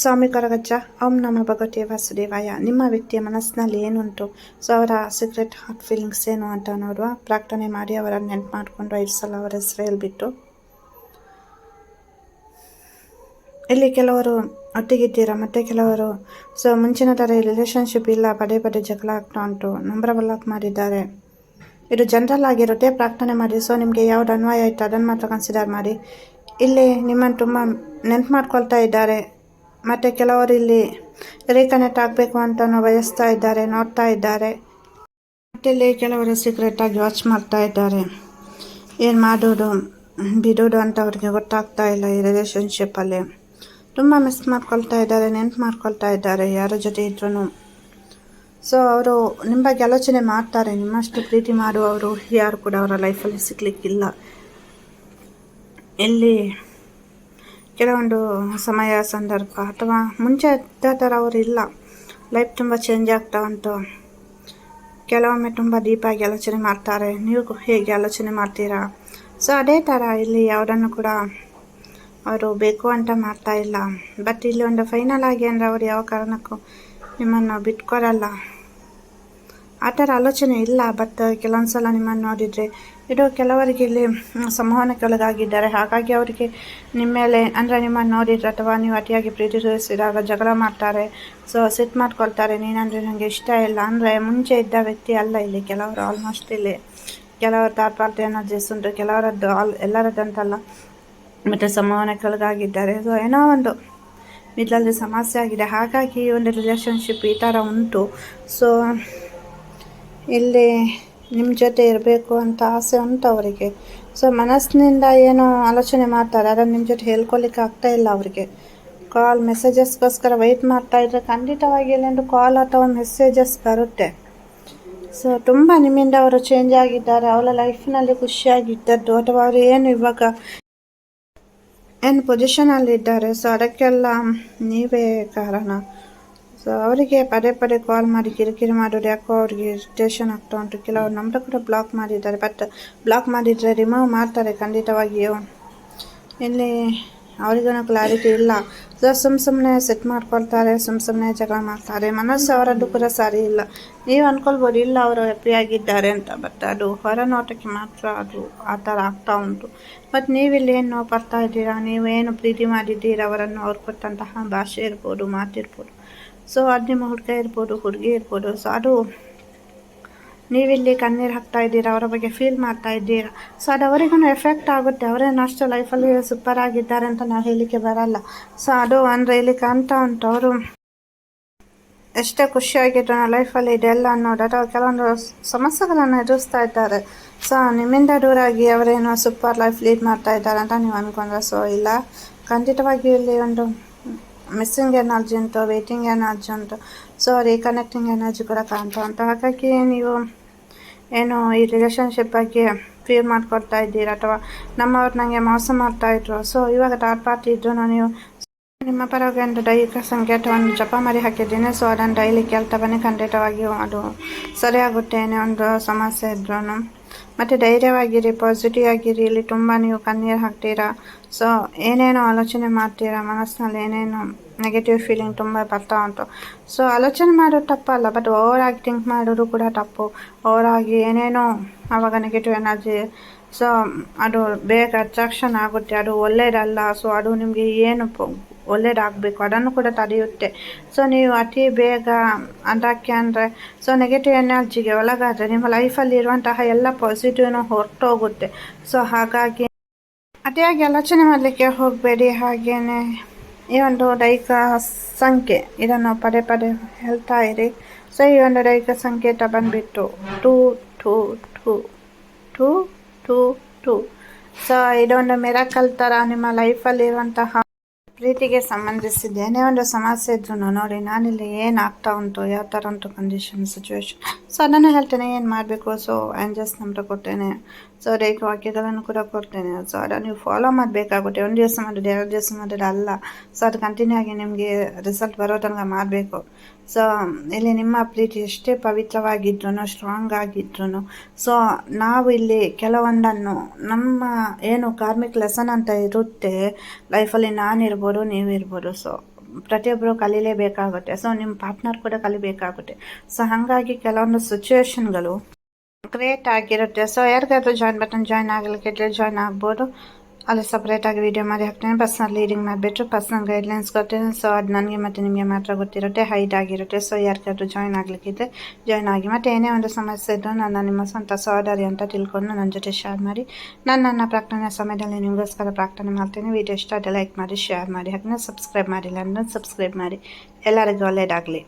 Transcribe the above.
ಸ್ವಾಮಿ ಕೊರಗಜ್ಜ ಓಂ ನಮ ಭಗವತಿ ವಾಸುದೇವಾಯ, ನಿಮ್ಮ ವ್ಯಕ್ತಿಯ ಮನಸ್ಸಿನಲ್ಲಿ ಏನುಂಟು? ಸೊ ಅವರ ಸೀಕ್ರೆಟ್ ಹಾರ್ಟ್ ಫೀಲಿಂಗ್ಸ್ ಏನು ಅಂತ ನೋಡುವ ಪ್ರಾರ್ಥನೆ ಮಾಡಿ ಅವರ ನೆನ್ಪು ಮಾಡಿಕೊಂಡು ಐದು ಸಲ ಅವರ ಹೆಸರು ಹೇಳ್ಬಿಟ್ಟು ಇಲ್ಲಿ ಕೆಲವರು ಒಟ್ಟಿಗಿದ್ದೀರಾ? ಮತ್ತು ಕೆಲವರು, ಸೊ ಮುಂಚಿನ ಥರ ರಿಲೇಷನ್ಶಿಪ್ ಇಲ್ಲ, ಪದೇ ಪದೇ ಜಗಳ ಆಗ್ತಾ ಉಂಟು ನಂಬರ್ ಬ್ಲಾಕ್ ಮಾಡಿದ್ದಾರೆ. ಇದು ಜನರಲ್ ಆಗಿರುತ್ತೆ, ಪ್ರಾರ್ಥನೆ ಮಾಡಿ. ಸೊ, ನಿಮಗೆ ಯಾವ್ದು ಅನ್ವಯ ಆಯಿತು, ಅದನ್ನು ಮಾತ್ರ ಕನ್ಸಿಡರ್ ಮಾಡಿ. ಇಲ್ಲಿ ನಿಮ್ಮನ್ನು ತುಂಬ ನೆನ್ಪು ಮಾಡ್ಕೊಳ್ತಾ ಇದ್ದಾರೆ. ಮತ್ತು ಕೆಲವರು ಇಲ್ಲಿ ರೀಕನೆಕ್ಟ್ ಆಗಬೇಕು ಅಂತಲೂ ಬಯಸ್ತಾ ಇದ್ದಾರೆ, ನೋಡ್ತಾ ಇದ್ದಾರೆ. ಮತ್ತಿಲ್ಲಿ ಕೆಲವರು ಸೀಕ್ರೆಟಾಗಿ ವಾಚ್ ಮಾಡ್ತಾ ಇದ್ದಾರೆ. ಏನು ಮಾಡೋದು? ಬಿಡೋದು ಅಂತ ಅವ್ರಿಗೆ ಗೊತ್ತಾಗ್ತಾ ಇಲ್ಲ ಈ ರಿಲೇಷನ್ಶಿಪ್ಪಲ್ಲಿ ತುಂಬ ಮಿಸ್ ಮಾಡ್ಕೊಳ್ತಾ ಇದ್ದಾರೆ, ನೆನ್ಪು ಮಾಡ್ಕೊಳ್ತಾ ಇದ್ದಾರೆ ಯಾರ ಜೊತೆ ಇದ್ರೂ ಸೊ ಅವರು ನಿಮ್ಮ ಬಗ್ಗೆ ಆಲೋಚನೆ ಮಾಡ್ತಾರೆ, ನಿಮ್ಮಷ್ಟು ಪ್ರೀತಿ ಮಾಡುವವರು ಯಾರು ಕೂಡ ಅವರ ಲೈಫಲ್ಲಿ ಸಿಗ್ಲಿಕ್ಕಿಲ್ಲ. ಇಲ್ಲಿ ಕೆಲವೊಂದು ಸಮಯ ಸಂದರ್ಭ ಅಥವಾ ಮುಂಚೆ ಇದ್ದ ಥರ ಅವರು ಇಲ್ಲ. ಲೈಫ್ ತುಂಬ ಚೇಂಜ್ ಆಗ್ತಾ ಉಂಟು. ಕೆಲವೊಮ್ಮೆ ತುಂಬ ಡೀಪಾಗಿ ಆಲೋಚನೆ ಮಾಡ್ತಾರೆ. ನೀವು ಹೇಗೆ ಆಲೋಚನೆ ಮಾಡ್ತೀರಾ? ಸೊ ಅದೇ ಥರ ಇಲ್ಲಿ ಯಾವುದನ್ನು ಕೂಡ ಅವರು ಬೇಕು ಅಂತ ಮಾಡ್ತಾ ಇಲ್ಲ. ಬಟ್ ಇಲ್ಲಿ ಒಂದು ಫೈನಲ್ ಆಗಿ ಅಂದರೆ ಅವರು ಯಾವ ಕಾರಣಕ್ಕೂ ನಿಮ್ಮನ್ನು ಬಿಟ್ಕೊಡಲ್ಲ. ಆ ಥರ ಆಲೋಚನೆ ಇಲ್ಲ ಬಟ್ ಕೆಲವೊಂದು ಸಲ ನಿಮ್ಮನ್ನು ನೋಡಿದರೆ ಇದು ಕೆಲವರಿಗೆ ಇಲ್ಲಿ ಸಂವಹನಕ್ಕೊಳಗಾಗಿದ್ದಾರೆ. ಹಾಗಾಗಿ ಅವರಿಗೆ ನಿಮ್ಮ ಮೇಲೆ, ಅಂದರೆ ನಿಮ್ಮನ್ನು ನೋಡಿದ್ರೆ ಅಥವಾ ನೀವು ಅತಿಯಾಗಿ ಪ್ರೀತಿ ತೋರಿಸಿದಾಗ ಜಗಳ ಮಾಡ್ತಾರೆ ಸೊ ಸಿಟ್ ಮಾಡ್ಕೊಳ್ತಾರೆ. ನೀನಂದರೆ ನನಗೆ ಇಷ್ಟ ಇಲ್ಲ. ಅಂದರೆ ಮುಂಚೆ ಇದ್ದ ವ್ಯಕ್ತಿ ಅಲ್ಲ ಇಲ್ಲಿ ಕೆಲವರು ಆಲ್ಮೋಸ್ಟ್ ಇಲ್ಲಿ. ಕೆಲವರು ಥರ್ಡ್ ಪಾರ್ಟಿ ಎನರ್ಜೀಸ್ ಉಂಟು ಕೆಲವರದ್ದು ಆಲ್, ಎಲ್ಲರದ್ದಂತಲ್ಲ, ಮತ್ತು ಸಂವಹನಕ್ಕೊಳಗಾಗಿದ್ದಾರೆ. ಸೊ ಏನೋ ಒಂದು ಮಿಡ್ಲಲ್ಲಿ ಸಮಸ್ಯೆ ಆಗಿದೆ. ಹಾಗಾಗಿ ಒಂದು ರಿಲೇಷನ್ಶಿಪ್ ಈ ಥರ ಉಂಟು. ಸೊ ಇಲ್ಲಿ ನಿಮ್ಮ ಜೊತೆ ಇರಬೇಕು ಅಂತ ಆಸೆ ಉಂಟು ಅವರಿಗೆ. ಸೊ ಮನಸ್ಸಿನಿಂದ ಏನು ಆಲೋಚನೆ ಮಾಡ್ತಾರೆ ಅದನ್ನು ನಿಮ್ಮ ಜೊತೆ ಹೇಳ್ಕೊಲಿಕ್ಕೆ ಆಗ್ತಾ ಇಲ್ಲ ಅವರಿಗೆ. ಕಾಲ್ ಮೆಸೇಜಸ್ಗೋಸ್ಕರ ವೆಯ್ಟ್ ಮಾಡ್ತಾ ಇದ್ದರೆ ಖಂಡಿತವಾಗಿ ಎಲ್ಲೆಂದು ಕಾಲ್ ಅಥವಾ ಮೆಸೇಜಸ್ ಬರುತ್ತೆ. ಸೊ ತುಂಬ ನಿಮ್ಮಿಂದ ಅವರು ಚೇಂಜ್ ಆಗಿದ್ದಾರೆ ಅವಳ ಲೈಫ್ನಲ್ಲಿ ಖುಷಿಯಾಗಿದ್ದದ್ದು ಅಥವಾ ಅವರು ಏನು ಇವಾಗ ಏನು ಪೊಸಿಷನಲ್ಲಿದ್ದಾರೆ ಸೊ ಅದಕ್ಕೆಲ್ಲ ನೀವೇ ಕಾರಣ. ಸೊ ಅವರಿಗೆ ಪದೇ ಪದೇ ಕಾಲ್ ಮಾಡಿ ಕಿರಿಕಿರಿ ಮಾಡೋರು ಯಾಕೋ ಅವ್ರಿಗೆ ಇರಿಟೇಷನ್ ಆಗ್ತಾ ಉಂಟು. ಕೆಲವರು ನಂಬರ್ ಕೂಡ ಬ್ಲಾಕ್ ಮಾಡಿದ್ದಾರೆ ಬಟ್ ಬ್ಲಾಕ್ ಮಾಡಿದರೆ ರಿಮೂವ್ ಮಾಡ್ತಾರೆ ಖಂಡಿತವಾಗಿಯೂ. ಇಲ್ಲಿ ಅವರಿಗೂ ಕ್ಲಾರಿಟಿ ಇಲ್ಲ. ಸೊ ಸುಮ್ಮ ಸುಮ್ಮನೆ ಸೆಟ್ ಮಾಡ್ಕೊಳ್ತಾರೆ ಸುಮ್ಮ ಸುಮ್ಮನೆ ಜಗಳ ಮಾಡ್ತಾರೆ. ಮನಸ್ಸು ಅವರದ್ದು ಕೂಡ ಸರಿ ಇಲ್ಲ. ನೀವು ಅಂದ್ಕೊಳ್ಬೋದು ಇಲ್ಲ ಅವರು ಹ್ಯಾಪಿಯಾಗಿದ್ದಾರೆ ಅಂತ ಬಟ್ ಅದು ಹೊರ ನೋಟಕ್ಕೆ ಮಾತ್ರ ಅದು ಆ ಥರ ಆಗ್ತಾ ಉಂಟು. ಮತ್ತು ನೀವಿಲ್ಲಿ ಏನು ಪಡ್ತಾ ಇದ್ದೀರಾ? ನೀವೇನು ಪ್ರೀತಿ ಮಾಡಿದ್ದೀರಾ? ಅವರನ್ನು ಅವ್ರು ಕೊಟ್ಟಂತಹ ಭಾಷೆ ಇರ್ಬೋದು, ಮಾತಿರ್ಬೋದು. ಸೊ ಅದು ನಿಮ್ಮ ಹುಡುಗ ಇರ್ಬೋದು, ಹುಡುಗಿ ಇರ್ಬೋದು. ಸೊ ಅದು ನೀವಿಲ್ಲಿ ಕಣ್ಣೀರು ಹಾಕ್ತಾ ಇದ್ದೀರಾ, ಅವರ ಬಗ್ಗೆ ಫೀಲ್ ಮಾಡ್ತಾ ಇದ್ದೀರಾ? ಸೊ ಅದು ಅವರಿಗೂ ಎಫೆಕ್ಟ್ ಆಗುತ್ತೆ. ಅವರೇನು ಅಷ್ಟು ಲೈಫಲ್ಲಿ ಸೂಪರ್ ಆಗಿದ್ದಾರೆ ಅಂತ ನಾವು ಹೇಳಲಿಕ್ಕೆ ಬರಲ್ಲ. ಸೊ ಅದು ಅಂದರೆ ಇಲ್ಲಿ ಕಾಣ್ತಾ ಉಂಟು, ಅವರು ಎಷ್ಟೇ ಖುಷಿಯಾಗಿದ್ರು ನನ್ನ ಲೈಫಲ್ಲಿ ಇದೆಲ್ಲ ಅನ್ನೋದು ಅಥವಾ ಕೆಲವೊಂದು ಸಮಸ್ಯೆಗಳನ್ನು ಎದುರಿಸ್ತಾ ಇದ್ದಾರೆ. ಸೊ ನಿಮ್ಮಿಂದ ದೂರಾಗಿ ಅವರೇನೋ ಸೂಪರ್ ಲೈಫ್ ಲೀಡ್ ಮಾಡ್ತಾ ಇದ್ದಾರೆ ಅಂತ ನೀವು ಅಂದ್ಕೊಂಡ್ರೆ ಸೊ ಇಲ್ಲ. ಖಂಡಿತವಾಗಿಯೂ ಇಲ್ಲಿ ಒಂದು ಮಿಸ್ಸಿಂಗ್ ಎನರ್ಜಿ ಉಂಟು ವೇಟಿಂಗ್ ಎನರ್ಜಿ ಉಂಟು. ಸೊ ರೀಕನೆಕ್ಟಿಂಗ್ ಎನರ್ಜಿ ಕೂಡ ಕಾಣ್ತಾ ಉಂಟು. ಹಾಗಾಗಿ ನೀವು ಏನು ಈ ರಿಲೇಷನ್ಶಿಪ್ ಬಗ್ಗೆ ಫೀಲ್ ಮಾಡ್ಕೊಳ್ತಾ ಇದ್ದೀರಾ ಅಥವಾ ನಮ್ಮವ್ರು ನನಗೆ ಮೋಸ ಮಾಡ್ತಾಯಿದ್ರು ಸೊ ಇವಾಗ ಥರ್ಡ್ ಪಾರ್ಟಿ ಇದ್ದರೂ ನೀವು ನಿಮ್ಮ ಪರವಾಗಿ ಒಂದು ದೈಹಿಕ ಸಂಕೇತವನ್ನು ಜಪ ಮಾಡಿ ಹಾಕಿದ್ದೀನಿ. ಸೊ ಅದನ್ನು ಡೈಲಿ ಕೇಳ್ತಾ ಬನ್ನಿ. ಖಂಡಿತವಾಗಿಯೂ ಅದು ಸರಿಯಾಗುತ್ತೆ ಏನೇ ಒಂದು ಸಮಸ್ಯೆ ಇದ್ರೂ ಮತ್ತು ಧೈರ್ಯವಾಗಿರಿ ಪಾಸಿಟಿವ್ ಆಗಿರಿ. ಇಲ್ಲಿ ತುಂಬ ನೀವು ಕಣ್ಣೀರು ಹಾಕ್ತೀರಾ. ಸೊ ಏನೇನೋ ಆಲೋಚನೆ ಮಾಡ್ತೀರಾ? ಮನಸ್ಸಿನಲ್ಲಿ ಏನೇನು ನೆಗೆಟಿವ್ ಫೀಲಿಂಗ್ ತುಂಬ ಬರ್ತಾ ಉಂಟು. ಸೊ ಆಲೋಚನೆ ಮಾಡೋದು ತಪ್ಪಲ್ಲ ಬಟ್ ಓವರಾಗಿ ಥಿಂಕ್ ಮಾಡೋದು ಕೂಡ ತಪ್ಪು. ಓವರಾಗಿ ಏನೇನೋ ಆವಾಗ ನೆಗೆಟಿವ್ ಎನರ್ಜಿ ಸೊ ಅದು ಬೇಗ ಅಟ್ರಾಕ್ಷನ್ ಆಗುತ್ತೆ. ಅದು ಒಳ್ಳೆಯದಲ್ಲ ಸೊ ಅದು ನಿಮಗೆ ಏನು ಒಳ್ಳೇದಾಗಬೇಕು. ಅದನ್ನು ಕೂಡ ತಡೆಯುತ್ತೆ. ಸೊ ನೀವು ಅತಿ ಬೇಗ ಅದಕ್ಕೆ ಅಂದರೆ ಸೊ ನೆಗೆಟಿವ್ ಎನರ್ಜಿಗೆ ಒಳಗಾದರೆ ನಿಮ್ಮ ಲೈಫಲ್ಲಿ ಇರುವಂತಹ ಎಲ್ಲ ಪಾಸಿಟಿವ್ನು ಹೊರಟೋಗುತ್ತೆ. ಸೊ ಹಾಗಾಗಿ ಅತಿಯಾಗಿ ಆಲೋಚನೆ ಮಾಡಲಿಕ್ಕೆ ಹೋಗಬೇಡಿ. ಹಾಗೆಯೇ ಈ ಒಂದು ದೈಹಿಕ ಸಂಖ್ಯೆ, ಇದನ್ನು ಪದೇ ಪದೇ ಹೇಳ್ತಾ ಇರಿ. ಸೊ ಈ ಒಂದು ದೈಹಿಕ ಸಂಕೇತ ಬಂದುಬಿಟ್ಟು ಟೂ ಟೂ ಟೂ ಟೂ ಟೂ ಟೂ. ಸೊ ಇದೊಂದು ಮೆರಕಲ್ ಥರ ನಿಮ್ಮ ಲೈಫಲ್ಲಿರುವಂತಹ ಪ್ರೀತಿಗೆ ಸಂಬಂಧಿಸಿದ ಏನೇ ಒಂದು ಸಮಸ್ಯೆ ಇದ್ರು ನೋಡಿ, ನಾನಿಲ್ಲಿ ಏನು ಆಗ್ತಾ ಉಂಟು, ಯಾವ ಥರ ಉಂಟು ಕಂಡೀಷನ್ ಸಿಚುವೇಶನ್ ಸೊ ಅದನ್ನು ಹೇಳ್ತೇನೆ, ಏನು ಮಾಡಬೇಕು? ಸೊ ಆ್ಯಂಜಸ್ ನಂಬರ್ ಕೊಡ್ತೇನೆ. ಸೊ ವಾಕ್ಯಗಳನ್ನು ಕೂಡ ಕೊಡ್ತೇನೆ. ಸೊ ಅದನ್ನು ನೀವು ಫಾಲೋ ಮಾಡಬೇಕಾಗುತ್ತೆ. ಒಂದು ದಿವಸ ಮಾಡೋದು ಎರಡು ದಿವಸ ಮಾಡೋದು ಅಲ್ಲ. ಸೊ ಅದು ಕಂಟಿನ್ಯೂ ಆಗಿ ನಿಮಗೆ ರಿಸಲ್ಟ್ ಬರೋ ತನಕ ಮಾಡಬೇಕು. ಸೊ ಇಲ್ಲಿ ನಿಮ್ಮ ಪ್ರೀತಿ ಎಷ್ಟೇ ಪವಿತ್ರವಾಗಿದ್ರು ಸ್ಟ್ರಾಂಗ್ ಆಗಿದ್ರು ಸೊ ನಾವು ಇಲ್ಲಿ ಕೆಲವೊಂದನ್ನು ನಮ್ಮ ಏನು ಕಾರ್ಮಿಕ್ ಲೆಸನ್ ಅಂತ ಇರುತ್ತೆ ಲೈಫಲ್ಲಿ ನಾನಿರ್ಬೋದು, ನೀವಿರ್ಬೋದು. ಸೊ ಪ್ರತಿಯೊಬ್ಬರು ಕಲೀಲೇಬೇಕಾಗುತ್ತೆ. ಸೊ ನಿಮ್ಮ ಪಾರ್ಟ್ನರ್ ಕೂಡ ಕಲಿಬೇಕಾಗುತ್ತೆ. ಸೊ ಹಾಗಾಗಿ ಕೆಲವೊಂದು ಸಿಚುವೇಶನ್ಗಳು ಕ್ರಿಯೇಟ್ ಆಗಿರುತ್ತೆ ಸೊ ಯಾರಿಗಾದ್ರೂ ಜಾಯ್ನ್ ಬಟನ್ ಜಾಯ್ನ್ ಆಗಲಿಕ್ಕೆ ಜಾಯ್ನ್ ಆಗ್ಬೋದು. ಅಲ್ಲಿ ಸಪ್ರೇಟಾಗಿ ವೀಡಿಯೋ ಮಾಡಿ ಹಾಕ್ತೇನೆ. ಪರ್ಸ್ನಲ್ ಲೀಡಿಂಗ್ ಮಾಡಿಬಿಟ್ಟು ಪರ್ಸ್ನಲ್ ಗೈಡ್ಲೈನ್ಸ್ ಕೊಡ್ತೀನಿ ಸೊ ಅದು ನನಗೆ ಮತ್ತು ನಿಮಗೆ ಮಾತ್ರ ಗೊತ್ತಿರುತ್ತೆ. ಹೈಟ್ ಆಗಿರುತ್ತೆ. ಸೊ ಯಾರಿಗಾದ್ರೂ ಜಾಯ್ನ್ ಆಗಲಿಕ್ಕಿದ್ರೆ ಜಾಯ್ನ್ ಆಗಿ. ಮತ್ತು ಏನೇ ಒಂದು ಸಮಸ್ಯೆ ಇದ್ದರೂ ನಾನು ನಿಮ್ಮ ಸ್ವಂತ ಸಹೋದರಿ ಅಂತ ತಿಳ್ಕೊಂಡು ನನ್ನ ಜೊತೆ ಶೇರ್ ಮಾಡಿ. ನಾನು ನನ್ನ ಪ್ರಾರ್ಥನೆ ಸಮಯದಲ್ಲಿ ನಿಮಗೋಸ್ಕರ ಪ್ರಾರ್ಥನೆ ಮಾಡ್ತೇನೆ. ವೀಡಿಯೋ ಇಷ್ಟ ಲೈಕ್ ಮಾಡಿ ಶೇರ್ ಮಾಡಿ. ಹಾಗೆ ಸಬ್ಸ್ಕ್ರೈಬ್ ಮಾಡಿಲ್ಲ ಅಂದ್ರೆ ಸಬ್ಸ್ಕ್ರೈಬ್ ಮಾಡಿ. ಎಲ್ಲರಿಗೂ ಒಳ್ಳೆಯದಾಗಲಿ